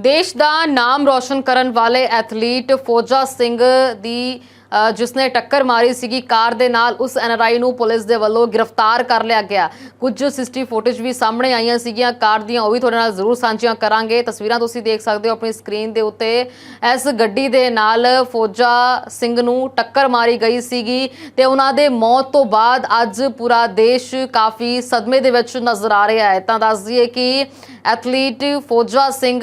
ਦੇਸ਼ ਦਾ ਨਾਮ ਰੌਸ਼ਨ ਕਰਨ ਵਾਲੇ ਐਥਲੀਟ ਫੌਜਾ ਸਿੰਘ ਦੀ ਜਿਸ ਨੇ ਟੱਕਰ ਮਾਰੀ ਸੀਗੀ ਕਾਰ ਦੇ ਨਾਲ, ਉਸ ਐਨਆਰਆਈ ਨੂੰ ਪੁਲਿਸ ਦੇ ਵੱਲੋਂ ਗ੍ਰਿਫਤਾਰ ਕਰ ਲਿਆ ਗਿਆ। ਕੁਝ ਸਿਸਟੀ ਫੁਟੇਜ ਵੀ ਸਾਹਮਣੇ ਆਈਆਂ ਸੀਗੀਆਂ। ਕਾਰ ਦੀਆਂ ਉਹ ਵੀ ਤੁਹਾਡੇ ਨਾਲ ਜ਼ਰੂਰ ਸਾਂਝੀਆਂ ਕਰਾਂਗੇ। ਤਸਵੀਰਾਂ ਤੁਸੀਂ ਦੇਖ ਸਕਦੇ ਹੋ ਆਪਣੀ ਸਕਰੀਨ ਦੇ ਉੱਤੇ। ਇਸ ਗੱਡੀ ਦੇ ਨਾਲ ਫੌਜਾ ਸਿੰਘ ਨੂੰ ਟੱਕਰ ਮਾਰੀ ਗਈ ਸੀਗੀ ਤੇ ਉਹਨਾਂ ਦੇ ਮੌਤ ਤੋਂ ਬਾਅਦ ਅੱਜ ਪੂਰਾ ਦੇਸ਼ ਕਾਫੀ ਸਦਮੇ ਦੇ ਵਿੱਚ ਨਜ਼ਰ ਆ ਰਿਹਾ ਹੈ। ਤਾਂ ਦੱਸ ਦਈਏ ਕਿ ਐਥਲੀਟ ਫੌਜਾ ਸਿੰਘ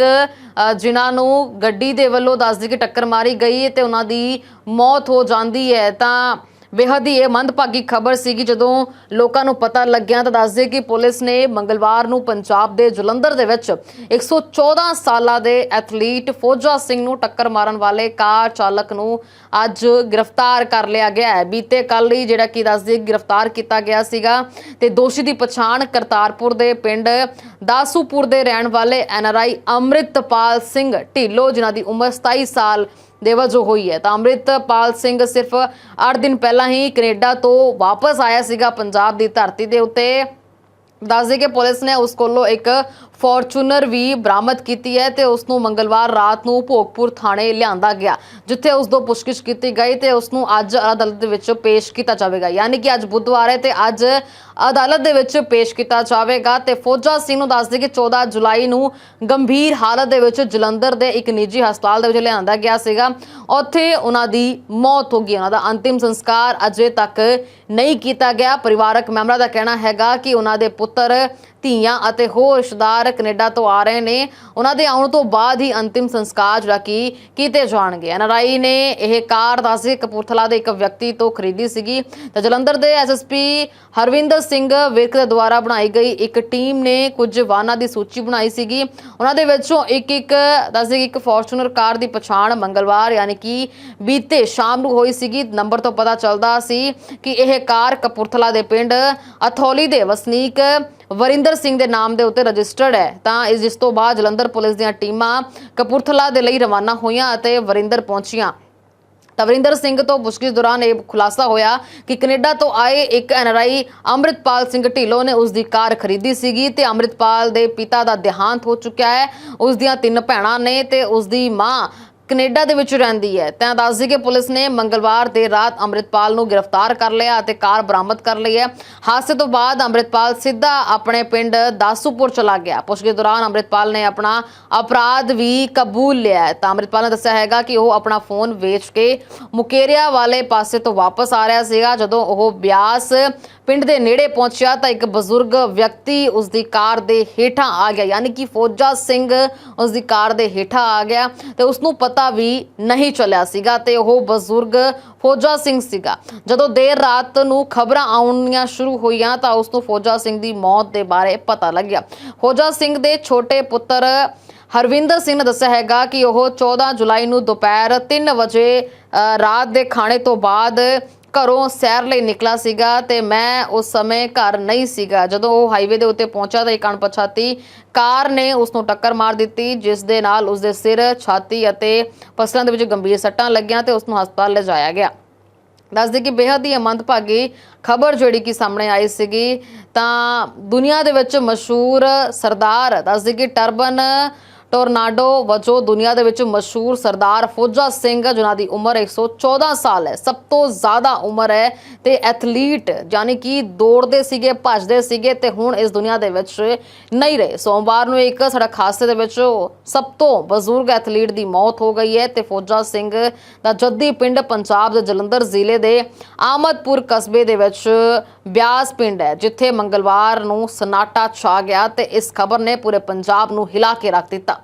ਜਿਨ੍ਹਾਂ ਨੂੰ ਗੱਡੀ ਦੇ ਵੱਲੋਂ ਦੱਸ ਕਿ ਟੱਕਰ ਮਾਰੀ ਗਈ ਹੈ ਤੇ ਉਹਨਾਂ ਦੀ ਮੌਤ ਹੋ ਜਾਂਦੀ ਹੈ ਤਾਂ ਬੇਹੱਦ ਹੀ ਇਹ ਮੰਦਭਾਗੀ ਖਬਰ ਸੀਗੀ। ਜਦੋਂ ਲੋਕਾਂ ਨੂੰ ਪਤਾ ਲੱਗਿਆ ਤਾਂ ਦੱਸਦੇ ਕਿ ਪੁਲਿਸ ਨੇ ਮੰਗਲਵਾਰ ਨੂੰ ਪੰਜਾਬ ਦੇ ਜਲੰਧਰ ਦੇ ਵਿੱਚ 114 ਸਾਲਾਂ ਦੇ ਐਥਲੀਟ ਫੌਜਾ ਸਿੰਘ ਨੂੰ ਟੱਕਰ ਮਾਰਨ ਵਾਲੇ ਕਾਰ ਚਾਲਕ ਨੂੰ ਅੱਜ ਗ੍ਰਿਫਤਾਰ ਕਰ ਲਿਆ ਗਿਆ ਹੈ। ਬੀਤੇ ਕੱਲ ਹੀ ਜਿਹੜਾ ਕਿ ਦੱਸਦੇ ਗ੍ਰਿਫਤਾਰ ਕੀਤਾ ਗਿਆ ਸੀਗਾ ਤੇ ਦੋਸ਼ੀ ਦੀ ਪਛਾਣ ਕਰਤਾਰਪੁਰ ਦੇ ਪਿੰਡ ਦਾਸੂਪੁਰ ਦੇ ਰਹਿਣ ਵਾਲੇ ਐਨਆਰਆਈ ਅੰਮ੍ਰਿਤਪਾਲ ਸਿੰਘ ਢਿੱਲੋਂ, ਜਿਨ੍ਹਾਂ ਦੀ ਉਮਰ 27 ਸਾਲ ਦੇ ਵਜੋਂ ਹੋਈ ਹੈ। ਤਾਂ ਅੰਮ੍ਰਿਤਪਾਲ ਸਿੰਘ ਸਿਰਫ 8 ਦਿਨ ਪਹਿਲਾਂ ਹੀ ਕੈਨੇਡਾ ਤੋਂ ਵਾਪਸ ਆਇਆ ਸੀਗਾ, ਪੰਜਾਬ ਦੀ ਧਰਤੀ ਦੇ ਉੱਤੇ। ਦੱਸਦੇ ਕਿ ਪੁਲਿਸ ਨੇ ਉਸ ਕੋਲੋਂ ਇੱਕ ਫੋਰਚੂਨਰ ਵੀ ਬਰਾਮਦ ਕੀਤੀ ਹੈ ਤੇ ਉਸ ਨੂੰ ਮੰਗਲਵਾਰ ਰਾਤ ਨੂੰ ਭੋਗਪੁਰ ਥਾਣੇ ਲਿਆਂਦਾ ਗਿਆ, ਜਿੱਥੇ ਉਸ ਤੋਂ ਪੁੱਛਗਿੱਛ ਕੀਤੀ ਗਈ ਤੇ ਉਸ ਨੂੰ ਅੱਜ ਅਦਾਲਤ ਦੇ ਵਿੱਚ ਪੇਸ਼ ਕੀਤਾ ਜਾਵੇਗਾ। ਯਾਨੀ ਕਿ ਅੱਜ ਬੁੱਧਵਾਰ ਹੈ ਤੇ ਅੱਜ ਅਦਾਲਤ ਦੇ ਵਿੱਚ ਪੇਸ਼ ਕੀਤਾ ਜਾਵੇਗਾ ਤੇ ਫੌਜਾ ਸਿੰਘ ਨੂੰ ਦੱਸਦੇ ਕਿ 14 ਜੁਲਾਈ ਨੂੰ ਗੰਭੀਰ ਹਾਲਤ ਦੇ ਵਿੱਚ ਜਲੰਧਰ ਦੇ ਇੱਕ ਨਿੱਜੀ ਹਸਪਤਾਲ ਦੇ ਵਿੱਚ ਲਿਆਂਦਾ ਗਿਆ ਸੀਗਾ। ਉੱਥੇ ਉਹਨਾਂ ਦੀ ਮੌਤ ਹੋ ਗਈ। ਉਹਨਾਂ ਦਾ ਅੰਤਿਮ ਸੰਸਕਾਰ ਅਜੇ ਤੱਕ ਨਹੀਂ ਕੀਤਾ ਗਿਆ। ਪਰਿਵਾਰਕ ਮੈਂਬਰਾਂ ਦਾ ਕਹਿਣਾ ਹੈਗਾ ਕਿ ਉਹਨਾਂ ਦੇ ਪੁੱਤਰ ਧੀਆਂ ਅਤੇ ਹੋਰ ਰਿਸ਼ਤੇਦਾਰ ਕੈਨੇਡਾ ਤੋਂ ਆ ਰਹੇ ਨੇ। ਉਹਨਾਂ ਦੇ ਆਉਣ ਤੋਂ ਬਾਅਦ ਹੀ ਅੰਤਿਮ ਸੰਸਕਾਰ ਜਿਹੜਾ ਕਿ ਕੀਤੇ ਜਾਣਗੇ। ਐਨਆਰਆਈ ਨੇ ਇਹ ਕਾਰ ਦੱਸੇ ਕਪੂਰਥਲਾ ਦੇ ਇੱਕ ਵਿਅਕਤੀ ਤੋਂ ਖਰੀਦੀ ਸੀਗੀ। ਤਾਂ ਜਲੰਧਰ ਦੇ ਐਸਐਸਪੀ ਹਰਵਿੰਦਰ ਸਿੰਘ ਵਿਰਕ ਦੇ ਦੁਆਰਾ ਬਣਾਈ ਗਈ ਇੱਕ ਟੀਮ ਨੇ ਕੁਝ ਵਾਹਨਾਂ ਦੀ ਸੂਚੀ ਬਣਾਈ ਸੀਗੀ। ਉਹਨਾਂ ਦੇ ਵਿੱਚੋਂ ਇੱਕ ਇੱਕ ਦੱਸਦੇ ਕਿ ਇੱਕ ਫੋਰਚੂਨਰ ਕਾਰ ਦੀ ਪਛਾਣ ਮੰਗਲਵਾਰ ਯਾਨੀ ਕਿ ਬੀਤੇ ਸ਼ਾਮ ਨੂੰ ਹੋਈ ਸੀਗੀ। ਨੰਬਰ ਤੋਂ ਪਤਾ ਚੱਲਦਾ ਸੀ ਕਿ ਇਹ ਕਾਰ ਕਪੂਰਥਲਾ ਦੇ ਪਿੰਡ ਅਥੌਲੀ ਦੇ ਵਸਨੀਕ ਵਰਿੰਦਰ ਸਿੰਘ ਦੇ ਨਾਮ ਦੇ ਉੱਤੇ ਰਜਿਸਟਰਡ ਹੈ। ਤਾਂ ਇਸ ਜਿਸ ਤੋਂ ਬਾਅਦ ਜਲੰਧਰ ਪੁਲਿਸ ਦੀਆਂ ਟੀਮਾਂ ਕਪੂਰਥਲਾ ਦੇ ਲਈ ਰਵਾਨਾ ਹੋਈਆਂ ਅਤੇ ਵਰਿੰਦਰ ਪਹੁੰਚੀਆਂ। ਤਵਰਿੰਦਰ ਸਿੰਘ ਤੋਂ ਪੁੱਛਗਿੱਛ ਦੌਰਾਨ ਇਹ ਖੁਲਾਸਾ ਹੋਇਆ ਕਿ ਕੈਨੇਡਾ ਤੋਂ ਆਏ ਇੱਕ ਐਨਆਰਆਈ ਅੰਮ੍ਰਿਤਪਾਲ ਸਿੰਘ ਢਿੱਲੋਂ ਨੇ ਉਸ ਦੀ ਕਾਰ ਖਰੀਦੀ ਸੀਗੀ ਤੇ ਅੰਮ੍ਰਿਤਪਾਲ ਦੇ ਪਿਤਾ ਦਾ ਦੇਹਾਂਤ ਹੋ ਚੁੱਕਿਆ ਹੈ। ਉਸ ਦੀਆਂ ਤਿੰਨ ਭੈਣਾਂ ਨੇ ਤੇ ਉਸ ਦੀ ਮਾਂ ਕੈਨੇਡਾ ਦੇ ਵਿੱਚ ਰਹਿੰਦੀ ਹੈ। ਤਾਂ ਦੱਸਦੀ ਕਿ ਪੁਲਿਸ ਨੇ ਮੰਗਲਵਾਰ ਦੇ ਰਾਤ ਅੰਮ੍ਰਿਤਪਾਲ ਨੂੰ ਗ੍ਰਿਫਤਾਰ ਕਰ ਲਿਆ ਅਤੇ ਕਾਰ ਬਰਾਮਦ ਕਰ ਲਈ ਹੈ। ਹਾਦਸੇ ਤੋਂ ਬਾਅਦ ਅੰਮ੍ਰਿਤਪਾਲ ਸਿੱਧਾ ਆਪਣੇ ਪਿੰਡ ਦਾਸੂਪੁਰ ਚਲਾ ਗਿਆ। ਪੁੱਛਗਿੱਛ ਦੌਰਾਨ ਅੰਮ੍ਰਿਤਪਾਲ ਨੇ ਆਪਣਾ ਅਪਰਾਧ ਵੀ ਕਬੂਲ ਲਿਆ ਤਾਂ ਅੰਮ੍ਰਿਤਪਾਲ ਨੇ ਦੱਸਿਆ ਹੈਗਾ ਕਿ ਉਹ ਆਪਣਾ ਫੋਨ ਵੇਚ ਕੇ ਮੁਕੇਰੀਆ ਵਾਲੇ ਪਾਸੇ ਤੋਂ ਵਾਪਸ ਆ ਰਿਹਾ ਸੀਗਾ। ਜਦੋਂ ਉਹ ਬਿਆਸ ਪਿੰਡ ਦੇ ਨੇੜੇ ਪਹੁੰਚਿਆ ਤਾਂ ਇੱਕ ਬਜ਼ੁਰਗ ਵਿਅਕਤੀ ਉਸ ਦੀ ਕਾਰ ਦੇ ਹੇਠਾਂ ਆ ਗਿਆ। ਯਾਨੀ ਕਿ ਫੌਜਾ ਸਿੰਘ ਉਸ ਦੀ ਕਾਰ ਦੇ ਹੇਠਾਂ ਆ ਗਿਆ ਤੇ ਉਸ ਨੂੰ ਪਤਾ ਵੀ ਨਹੀਂ ਚੱਲਿਆ ਸੀਗਾ ਤੇ ਉਹ ਬਜ਼ੁਰਗ ਫੌਜਾ ਸਿੰਘ ਸੀਗਾ। ਜਦੋਂ ਦੇਰ ਰਾਤ ਨੂੰ ਖਬਰਾਂ ਆਉਣੀਆਂ ਸ਼ੁਰੂ ਹੋਈਆਂ ਤਾਂ ਉਸ ਨੂੰ ਫੌਜਾ ਸਿੰਘ ਦੀ ਮੌਤ ਦੇ ਬਾਰੇ ਪਤਾ ਲੱਗਿਆ। ਫੌਜਾ ਸਿੰਘ ਦੇ ਛੋਟੇ ਪੁੱਤਰ ਹਰਵਿੰਦਰ ਸਿੰਘ ਨੇ ਦੱਸਿਆ ਹੈਗਾ ਕਿ ਉਹ 14 ਜੁਲਾਈ ਨੂੰ ਦੁਪਹਿਰ 3 ਵਜੇ ਅ, ਰਾਤ ਦੇ ਖਾਣੇ ਤੋਂ ਬਾਅਦ ਘਰੋਂ ਸੈਰ ਲਈ ਨਿਕਲਾ ਸੀਗਾ ਤੇ ਮੈਂ ਉਸ ਸਮੇਂ ਘਰ ਨਹੀਂ ਸੀਗਾ। ਜਦੋਂ ਉਹ ਹਾਈਵੇ ਦੇ ਉੱਤੇ ਪਹੁੰਚਾ ਤਾਂ ਇੱਕ ਅਣਪਛਾਤੀ ਕਾਰ ਨੇ ਉਸ ਨੂੰ ਟੱਕਰ ਮਾਰ ਦਿੱਤੀ, ਜਿਸ ਦੇ ਨਾਲ ਉਸ ਦੇ ਸਿਰ, ਛਾਤੀ ਅਤੇ ਪਸਲਾਂ ਦੇ ਵਿੱਚ ਗੰਭੀਰ ਸੱਟਾਂ ਲੱਗੀਆਂ ਤੇ ਉਸ ਨੂੰ ਹਸਪਤਾਲ ਲਿਜਾਇਆ ਗਿਆ। ਦੱਸਦੇ ਕਿ ਬੇਹੱਦ ਹੀ ਮੰਦਭਾਗੀ ਖਬਰ ਜਿਹੜੀ ਕਿ ਸਾਹਮਣੇ ਆਈ ਸੀਗੀ, ਤਾਂ ਦੁਨੀਆ ਦੇ ਵਿੱਚ ਮਸ਼ਹੂਰ ਸਰਦਾਰ, ਦੱਸਦੇ ਕਿ ਟਰਬਨ ਟੋਰਨਾਡੋ ਵਜੋਂ ਦੁਨੀਆ ਦੇ ਵਿੱਚ ਮਸ਼ਹੂਰ ਸਰਦਾਰ ਫੌਜਾ ਸਿੰਘ, ਜਿਨ੍ਹਾਂ ਦੀ ਉਮਰ 114 ਸਾਲ ਹੈ, ਸਭ ਤੋਂ ਜ਼ਿਆਦਾ ਉਮਰ ਹੈ ਤੇ ਐਥਲੀਟ ਯਾਨੀ ਕਿ ਦੌੜਦੇ ਸੀਗੇ, ਭੱਜਦੇ ਸੀਗੇ ਤੇ ਹੁਣ ਇਸ ਦੁਨੀਆ ਦੇ ਵਿੱਚ ਨਹੀਂ ਰਹੇ। ਸੋਮਵਾਰ ਨੂੰ ਇੱਕ ਸੜਕ ਹਾਦਸੇ ਦੇ ਵਿੱਚ ਸਭ ਤੋਂ ਬਜ਼ੁਰਗ ਐਥਲੀਟ ਦੀ ਮੌਤ ਹੋ ਗਈ ਹੈ ਤੇ ਫੌਜਾ ਸਿੰਘ ਦਾ ਜੱਦੀ ਪਿੰਡ ਪੰਜਾਬ ਦੇ ਜਲੰਧਰ ਜ਼ਿਲ੍ਹੇ ਦੇ ਆਮਦਪੁਰ ਕਸਬੇ ਦੇ ਵਿੱਚ ਬਿਆਸ ਪਿੰਡ ਹੈ, ਜਿੱਥੇ ਮੰਗਲਵਾਰ ਨੂੰ ਸਨਾਟਾ ਛਾ ਗਿਆ ਤੇ ਇਸ ਖਬਰ ਨੇ ਪੂਰੇ ਪੰਜਾਬ ਨੂੰ ਹਿਲਾ ਕੇ ਰੱਖ ਦਿੱਤਾ।